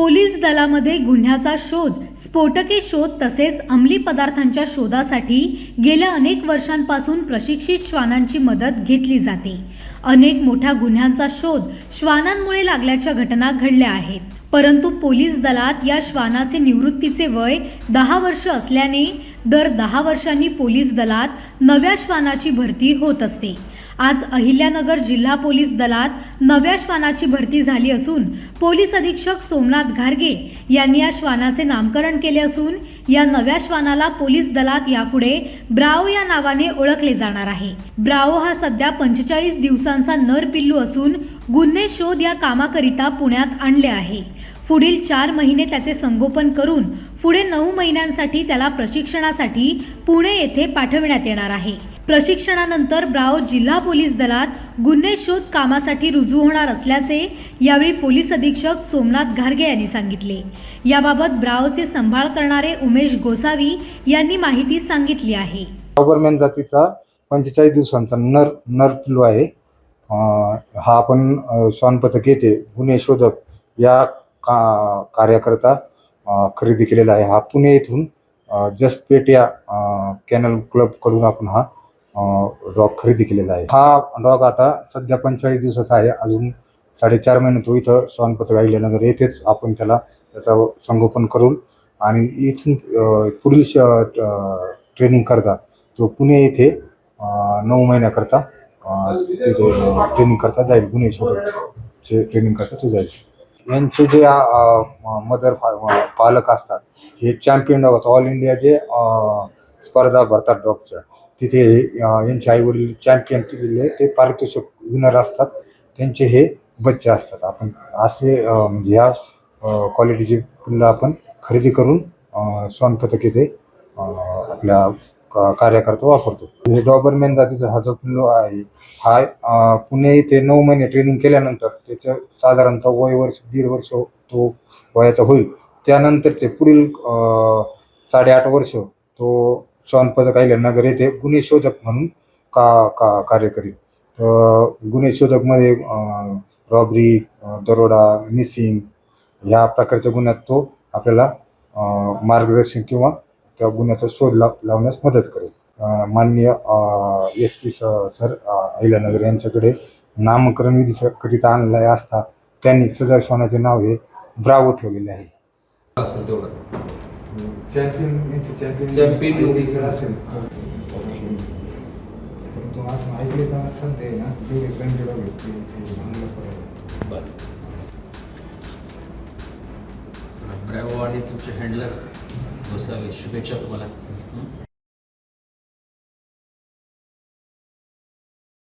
Police दलामध्ये गुन्ह्याचा शोध स्फोटके शोध तसेच अंमली पदार्थांच्या शोधासाठी गेल्या अनेक वर्षांपासून प्रशिक्षित श्वानांची मदत घेतली जाते. अनेक मोठ्या गुन्ह्यांचा शोध श्वानांमुळे लागल्याच्या घटना घडल्या आहेत. परंतु पोलीस दलात या श्वानाचे निवृत्तीचे वय दहा वर्ष असल्याने दर दहा वर्षांनी पोलीस दलात नव्या श्वानाची भरती होत असते. आज अहिल्यानगर जिल्हा पोलीस दलात नव्या श्वानाची भरती झाली असून पोलीस अधीक्षक सोमनाथ घारगे यांनी या श्वानाचे नामकरण केले असून या नव्या श्वानाला पोलीस दलात यापुढे ब्राओ या नावाने ओळखले जाणार आहे. ब्राओ हा सध्या पंचेचाळीस दिवसांचा नर पिल्लू असून गुन्हे शोध या कामाकरिता पुण्यात आणले आहे. पुढील चार महिने त्याचे संगोपन करून पुढे नऊ महिन्यांसाठी त्याला प्रशिक्षणासाठी पुणे येथे पाठविण्यात येणार आहे. प्रशिक्षणानंतर ब्राओ जिल्हा पोलीस दलात गुन्हे शोध कामासाठी रुजू होणार असल्याचे यावेळी पोलीस अधीक्षक सोमनाथ घारगे यांनी सांगितले. याबाबत ब्राओचे संभाळ करणारे उमेश गोसावी यांनी माहिती सांगितली आहे. डॉबरमॅन जातीचा पंचेचाळीस दिवसांचा नर नर पिल्लू आहे. हा आपण श्वान पथक येथे गुन्हे शोधक या का कार्याकरता खरेदी केलेला आहे. हा पुणे येथून जस्ट पेट या कॅनल क्लबकडून आपण हा डॉग खरेदी केलेला आहे. हा डॉग आता सध्या पंचेचाळीस दिवसाचा आहे. अजून साडेचार महिने तो इथं श्वान पथक अहिल्यानगर येथेच आपण त्याला त्याचं संगोपन करून आणि इथून पुढील ट्रेनिंग करता. तो पुणे येथे नऊ महिन्याकरता तिथे ट्रेनिंग करता जाईल. गुन्हे शोधकचे ट्रेनिंग करता तो जाईल. यांचे जे मदर पालक असतात हे चॅम्पियन डॉग ऑल इंडिया जे स्पर्धा भरतात डॉगच्या तिथे यांचे आईवडील चॅम्पियन केलेले ते पारितोषिक विनर असतात. त्यांचे हे बच्चे असतात. आपण असले म्हणजे ह्या क्वालिटीचे पिल्लं आपण खरेदी करून अं, येथे आपल्या कार्यकर्ता वापरतो. हे डॉबरमॅन जातीचा हा जो पिल्लो आहे हा पुणे इथे नऊ महिने ट्रेनिंग केल्यानंतर त्याचं साधारणतः वय वर्ष दीड वर्ष तो वयाचा होईल. त्यानंतरचे पुढील साडेआठ वर्ष तो श्वान अहिल्यानगर नगर येथे गुन्हे शोधक म्हणून का का कार्य करीत. तर गुन्हे शोधकमध्ये रॉबरी दरोडा मिसिंग ह्या प्रकारच्या गुन्ह्यात तो आपल्याला मार्गदर्शन किंवा त्या गुन्ह्याचा शोध लाव लावण्यास मदत करेल. माननीय एस पी सर अहिल्यानगर यांच्याकडे नामकरण विधीकरिता आणलाय असता त्यांनी सदर श्वानाचे नाव हे ब्रावो ठेवलेले आहे. असं तेवढं. चॅम्पियन यांचे चॅम्पियन Champion होती. असेल परंतु असं ऐकले का सध्या ना जेवढे ते ते भांगलं पडत बरं ब्रॅवो आणि तुमचे हँडलर गोसावी शुभेच्छा तुम्हाला